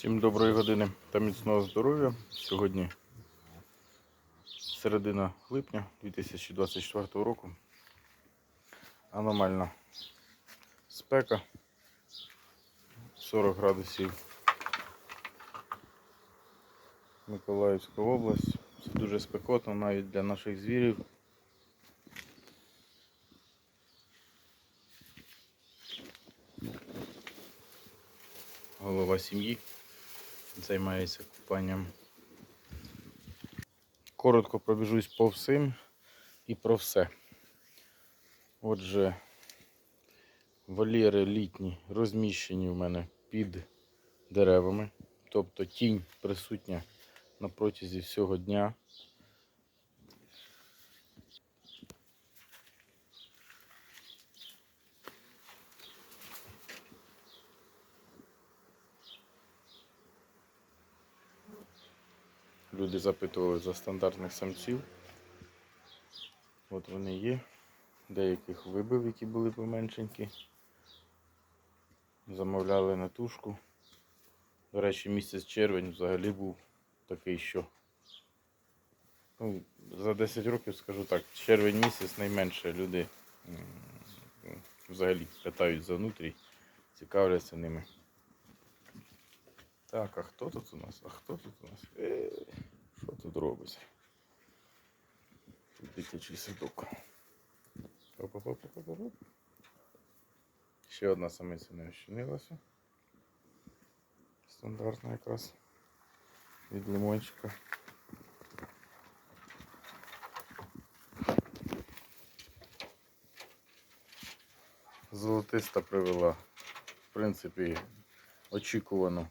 Всім доброї години та міцного здоров'я. Сьогодні середина липня 2024 року. Аномальна спека 40 градусів. Миколаївська область. Це дуже спекотно навіть для наших звірів. Голова сім'ї займається купанням. Коротко пробіжусь по всім і про все. Отже, вольєри літні розміщені в мене під деревами, тобто тінь присутня на протязі всього дня. Люди запитували за стандартних самців. От вони є. Деяких вибив, які були поменшенькі. Замовляли на тушку. До речі, місяць червень взагалі був такий, що. Ну, за 10 років скажу так, червень місяць найменше люди взагалі питають за нутрій, цікавляться ними. Так, а хто тут у нас? А хто тут у нас? Е, що тут робиться? Тут дитячий садок. Оп-оп-оп-оп-оп. Ще одна самиця не ощинилася. Стандартна якраз від лимончика. Золотиста привела, в принципі, очікувано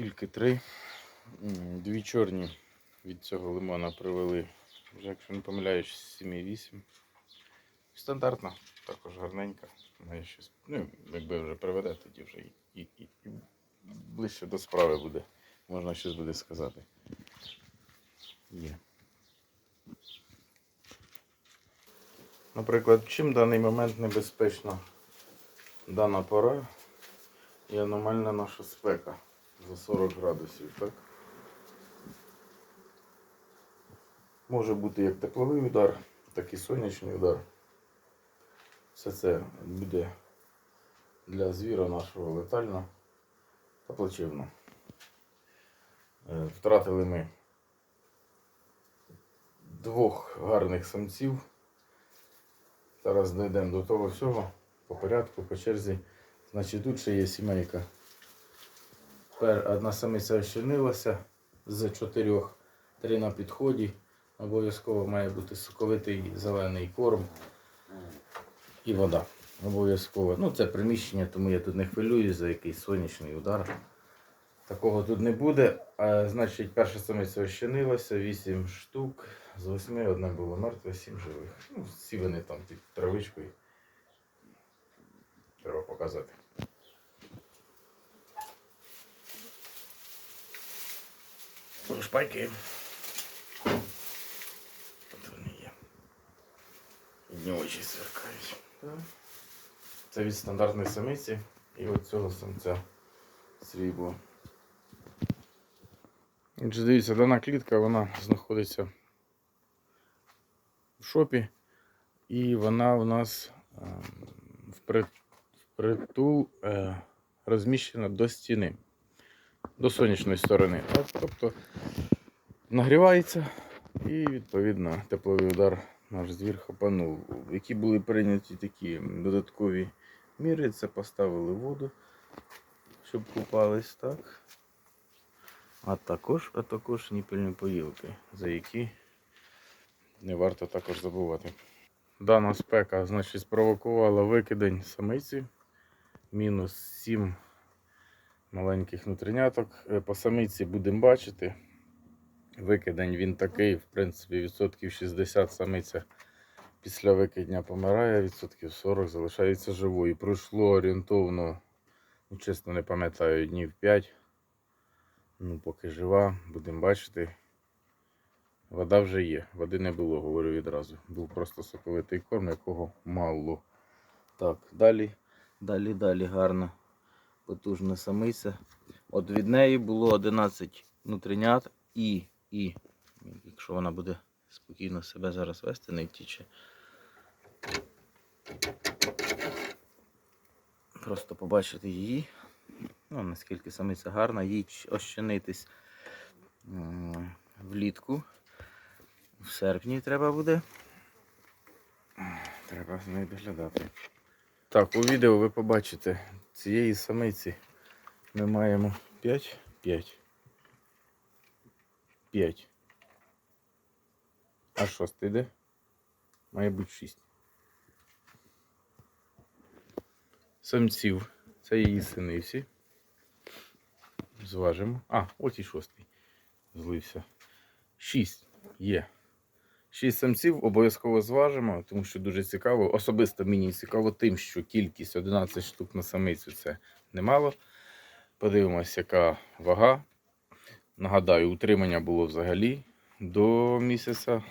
тільки три. Дві чорні від цього лимона привели, вже, якщо не помиляюсь, 7,8. Стандартна, також гарненька. Щось, ну, якби вже приведе, тоді вже і, і, і ближче до справи буде. Можна щось буде сказати. Є. Наприклад, чим в даний момент небезпечна дана пора і аномальна наша спека за 40 градусів, так? Може бути як тепловий удар, так і сонячний удар. Все це буде для звіра нашого летально та плачевно. Е, Втратили ми двох гарних самців. Зараз дійдемо до того всього по порядку, по черзі. Значить, тут ще є сімейка. Тепер одна самиця ощенилася з чотирьох, три на підході. Обов'язково має бути соковитий зелений корм і вода. Обов'язково. Ну, це приміщення, тому я тут не хвилююсь за якийсь сонячний удар. Такого тут не буде. А, значить, перша самиця ощенилася, 8 штук. З 8 одна було мертве, 7 живих. Ну, всі вони там під травичкою. Треба показати. Шпайки. От вони є. Одні очі сверкають. Це від стандартної самиці і от цього самця срібло. Отже, дивіться, дана клітка вона знаходиться в шопі, і вона у нас е, впритул е, розміщена до стіни, до сонячної сторони. Тобто нагрівається і відповідно тепловий удар наш звір хапанув. Які були прийняті такі додаткові міри, це поставили воду, щоб купались так. А також, а також ніпельні поїлки, за які не варто також забувати. Дана спека значить, спровокувала викидень самиці. Мінус 7 маленьких нутриняток. Е, По самиці будемо бачити. Викидень він такий, в принципі, відсотків 60 самиця після викидня помирає, відсотків 40 залишається живою. Пройшло орієнтовно, ну, чесно не пам'ятаю, днів 5. Ну, поки жива, будемо бачити. Вода вже є. Води не було, говорю відразу. Був просто соковитий корм, якого мало. Так, далі, далі, далі гарна, потужна самиця. От від неї було 11 внутрінят і, і, якщо вона буде спокійно себе зараз вести, не втіче. Просто побачити її. Ну, наскільки самиця гарна, їй ощенитись влітку. В серпні треба буде. Треба з нею доглядати. Так, у відео ви побачите цієї самиці ми маємо 5, 5. 5. А шостий де? Має бути 6. Самців. Це її сини всі. Зважимо. А, ось і шостий. Злився. 6 є. Шість самців обов'язково зважимо, тому що дуже цікаво. Особисто мені цікаво тим, що кількість 11 штук на самицю це немало. Подивимось, яка вага. Нагадаю, утримання було взагалі до місяця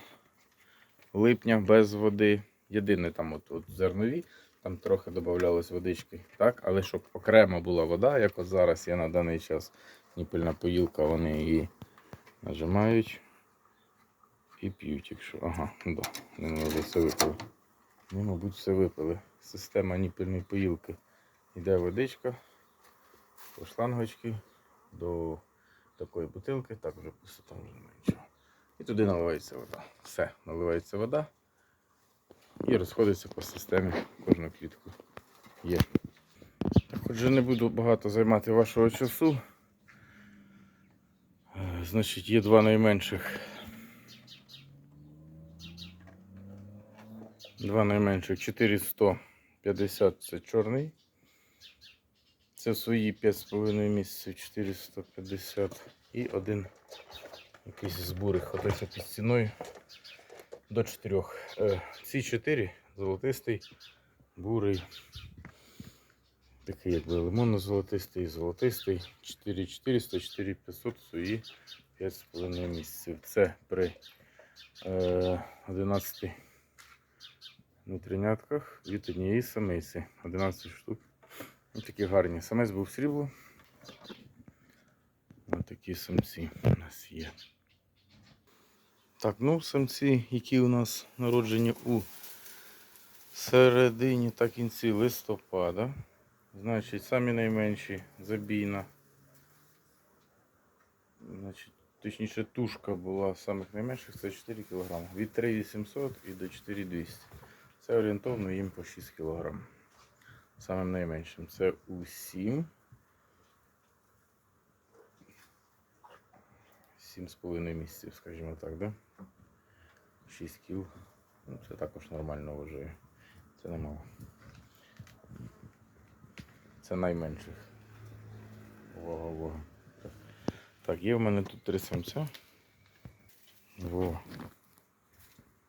липня без води. Єдине там от, от зернові, там трохи додавалось водички, так? але щоб окремо була вода, як от зараз є на даний час ніпельна поїлка, вони її нажимають і п'ють, якщо. Ага, да. Вони вже все випили. Ну, мабуть, все випили. Система ніпельної поїлки. Йде водичка по шлангочки до такої бутилки, так вже пусто там вже немає нічого. І туди наливається вода. Все, наливається вода і розходиться по системі кожну клітку. Є. Так, отже, не буду багато займати вашого часу. Е, Значить, є два найменших. Два найменших 450 це чорний. Це свої 5,5 місяців 450 і один якийсь з бурих ходиться під стіною до 4. Е, ці 4 золотистий, бурий, такий якби лимонно-золотистий, золотистий, 4400, 4500 свої 5,5 місяців. Це при е, 11 внутрінятках від однієї самиці. 11 штук. Ось такі гарні. Самець був срібло. Ось такі самці у нас є. Так, ну самці, які у нас народжені у середині та кінці листопада. Значить, самі найменші забійна. Значить, точніше, тушка була самих найменших, це 4 кг. Від 3800 і до 4200. Це орієнтовно їм по 6 кг. Самим найменшим. Це у 7. 7,5 місяців, скажімо так, да? 6 кіл. Ну, це також нормально вважаю. Це немало. Це найменших. Увага, увага. Так. Є в мене тут три самця. Во.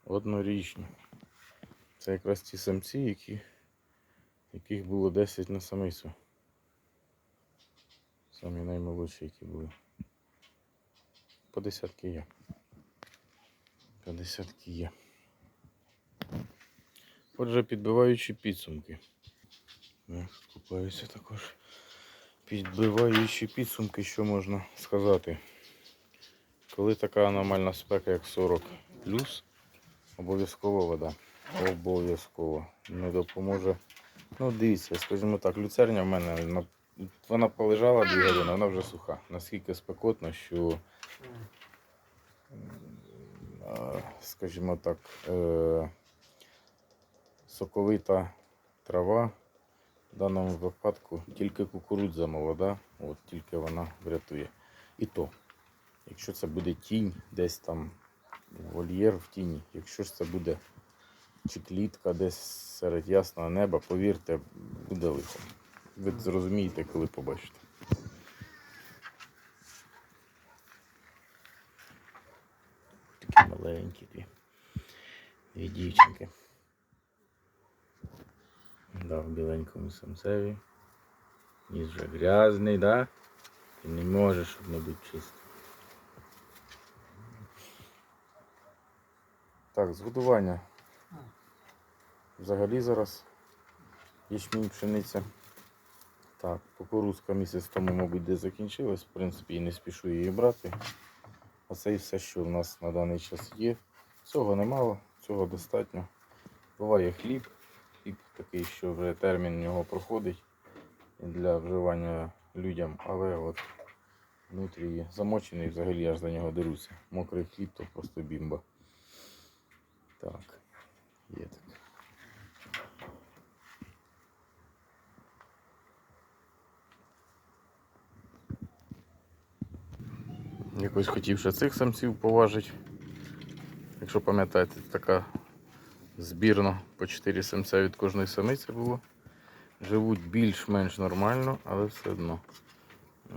Однорічні. Це якраз ті самці, які, яких було 10 на самицю. Самі наймолодші, які були. По десятки є. По десятки є. Отже, підбиваючи підсумки. Я купаюся також. Підбиваючи підсумки, що можна сказати. Коли така аномальна спека, як 40 обов'язково вода. Обов'язково. Не допоможе. Ну, дивіться, скажімо так, люцерня в мене вона полежала дві години, вона вже суха. Наскільки спекотно, що, скажімо так, е, соковита трава в даному випадку тільки кукурудза молода, от тільки вона врятує. І то, якщо це буде тінь, десь там вольєр в тіні, якщо ж це буде чи клітка десь серед ясного неба, повірте, буде лихо. Ви зрозумієте, коли побачите. Такі маленькі дві. Дві дівчинки. Да, в біленькому самцеві. Ніс вже грязний, да? Ти не можеш, щоб не бути чистим. Так, згодування. Взагалі зараз ячмінь пшениця Так, кукурузка місяць тому, мабуть, де закінчилась. В принципі, і не спішу її брати. А це і все, що в нас на даний час є. Цього немало, цього достатньо. Буває хліб. Хліб такий, що вже термін нього проходить для вживання людям, але от внутрі замочений, взагалі аж за нього деруся. Мокрий хліб то просто бімба. Так, є так. Якось хотів ще цих самців поважити. Якщо пам'ятаєте, така збірна по 4 самця від кожної самиці було. Живуть більш-менш нормально, але все одно.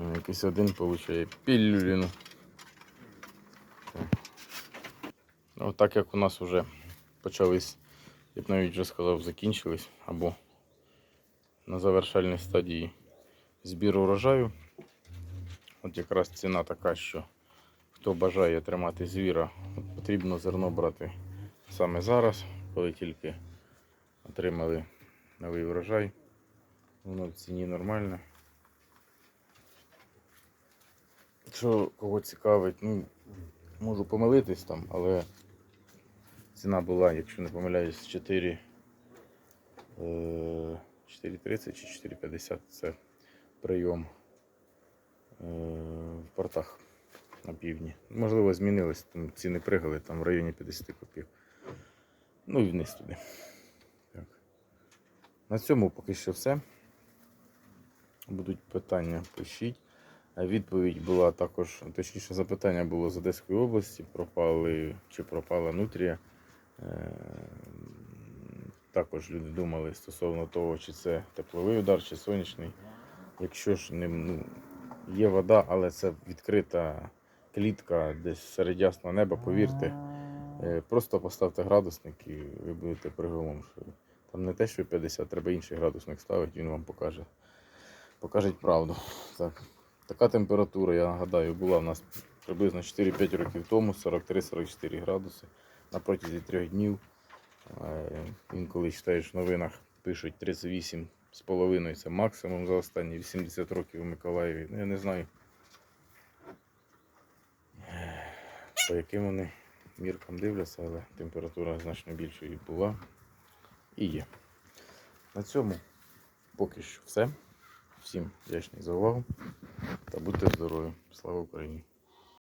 Е, Якийсь один получає пілюліну. Ну, так як у нас вже почались, я б навіть вже сказав, закінчились або на завершальній стадії збіру урожаю. От якраз ціна така, що хто бажає тримати звіра, потрібно зерно брати саме зараз, коли тільки отримали новий врожай. Воно в ціні нормальне. Що кого цікавить, ну, можу помилитись там, але ціна була, якщо не помиляюсь, 4, е, 4,30 чи 4,50 це прийом е, в портах на півдні. Можливо, змінились, там ціни пригали там в районі 50 копійок. Ну і вниз туди. Так. На цьому поки що все. Будуть питання, пишіть. Відповідь була також, точніше, запитання було з Одеської області, пропали чи пропала нутрія. Е, Також люди думали стосовно того, чи це тепловий удар, чи сонячний. Якщо ж не, ну, є вода, але це відкрита клітка десь серед ясного неба, повірте. Е, Просто поставте градусник і ви будете приголомшені. Там не те, що 50, треба інший градусник ставити, він вам покаже. Покажуть правду. Так. Така температура, я нагадаю, була в нас приблизно 4-5 років тому, 43-44 градуси на протязі трьох днів. Е, Інколи читаєш в новинах, пишуть 38 з половиною, це максимум за останні 80 років у Миколаєві. Ну, я не знаю, по яким вони міркам дивляться, але температура значно більшою була і є. На цьому поки що все. Всім вдячний за увагу та будьте здорові. Слава Україні!